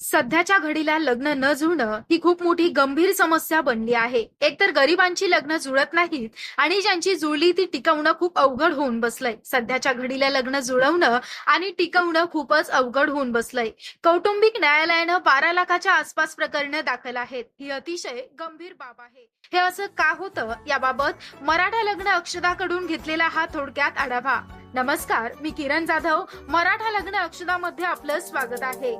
सध्याच्या घडीला लग्न न जुळणं ही खूप मोठी गंभीर समस्या बनली आहे. एकतर गरिबांची लग्न जुळत नाहीत आणि ज्यांची जुळली ती टिकवणं खूप अवघड होऊन बसलंय. सध्याच्या घडीला लग्न जुळवणं आणि टिकवणं खूपच अवघड होऊन बसलंय. कौटुंबिक न्यायालयानं बारा लाखाच्या आसपास प्रकरणं दाखल आहेत. ही अतिशय गंभीर बाब आहे. हे असं का होतं? याबाबत मराठा लग्न अक्षदाकडून घेतलेला हा थोडक्यात आढावा. नमस्कार मी किरण जाधव. मराठा लग्न अक्षदामध्ये आपलं स्वागत आहे.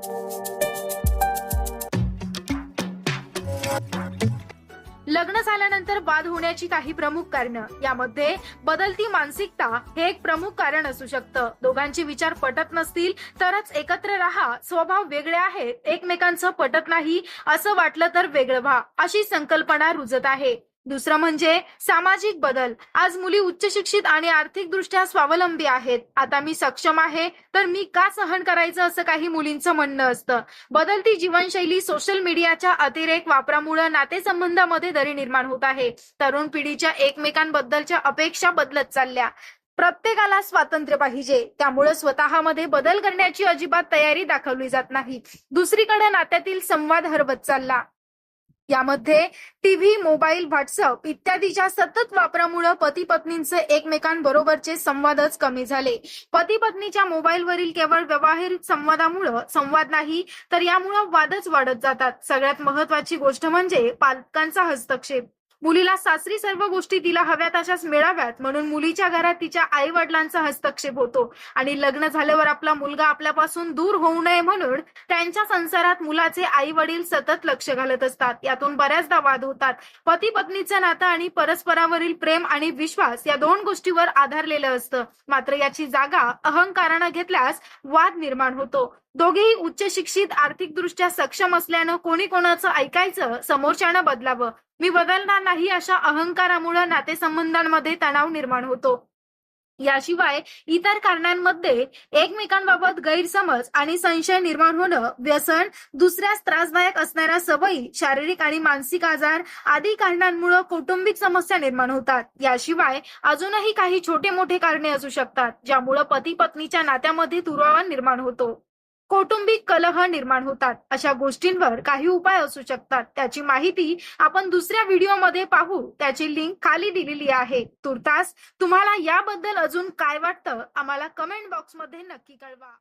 लग्न झाल्यानंतर बाद होण्याची काही प्रमुख कारण. यामध्ये बदलती मानसिकता हे एक प्रमुख कारण असू शकतं. दोघांचे विचार पटत नसतील तरच एकत्र राहा. स्वभाव वेगळे आहेत. एकमेकांचं पटत नाही. असं वाटलं तर वेगळं व्हा. अशी संकल्पना रुजत आहे. दुसरं म्हणजे सामाजिक बदल. आज मुली उच्च शिक्षित आणि आर्थिकदृष्ट्या स्वावलंबी आहेत. आता मी सक्षम आहे तर मी का सहन करायचं असं काही मुलींचं म्हणणं असतं? बदलती जीवनशैली सोशल मीडियाच्या अतिरेक वापरामुळे नातेसंबंधामध्ये दरी निर्माण होत आहे. तरुण पिढीच्या एकमेकांबद्दलच्या अपेक्षा बदलत चालल्या. प्रत्येकाला स्वातंत्र्य पाहिजे. त्यामुळे स्वतःमध्ये बदल करण्याची अजिबात तयारी दाखवली जात नाही. दुसरीकडे नात्यातील संवाद हरवत चालला. यामध्ये टीव्ही मोबाईल व्हॉट्सअप इत्यादीच्या सतत वापरामुळे पती पत्नींचे एकमेकांबरोबरचे संवादच कमी झाले. पती पत्नीच्या मोबाईलवरील केवळ व्यवहारिक संवादामुळं संवाद नाही तर यामुळं वादच वाढत जातात. सगळ्यात महत्वाची गोष्ट म्हणजे पालकांचा हस्तक्षेप. मुलीला सासरी सर्व गोष्टी तिला हव्या तशाच मिळाव्यात. म्हणून मुलीच्या घरात तिच्या आई वडिलांचा हस्तक्षेप होतो. आणि लग्न झाल्यावर आपला मुलगा आपल्यापासून दूर होऊ नये म्हणून त्यांच्या संसारात मुलाचे आई वडील सतत लक्ष घालत असतात. यातून बऱ्याचदा वाद होतात. पती पत्नीचं नातं आणि परस्परावरील प्रेम आणि विश्वास या दोन गोष्टीवर आधारलेलं असतं. मात्र याची जागा अहंकारानं घेतल्यास वाद निर्माण होतो. दोघेही उच्च शिक्षित आर्थिकदृष्ट्या सक्षम असल्यानं कोणी कोणाचं ऐकायचं समोरच्यानं बदलावं. मी बदलणार नाही अशा अहंकारामुळे नातेसंबंधांमध्ये तणाव निर्माण होतो. याशिवाय इतर कारणांमध्ये एकमेकांबाबत गैरसमज आणि संशय निर्माण होणं व्यसन दुसऱ्यास त्रासदायक असणाऱ्या सवयी शारीरिक आणि मानसिक आजार आदी कारणांमुळे कौटुंबिक समस्या निर्माण होतात. याशिवाय अजूनही काही छोटे मोठे कारणे असू शकतात ज्यामुळे पती पत्नीच्या नात्यामध्ये दुरावा निर्माण होतो. कौटुंबिक कलह निर्माण होतात. अशा गोष्टींवर काही उपाय असू शकतात. त्याची माहिती आपण दुसऱ्या व्हिडिओमध्ये पाहू. त्याची लिंक खाली दिलेली आहे. तुर्तास तुम्हाला याबद्दल अजून काय वाटतं? आम्हाला कमेंट बॉक्समध्ये नक्की कळवा.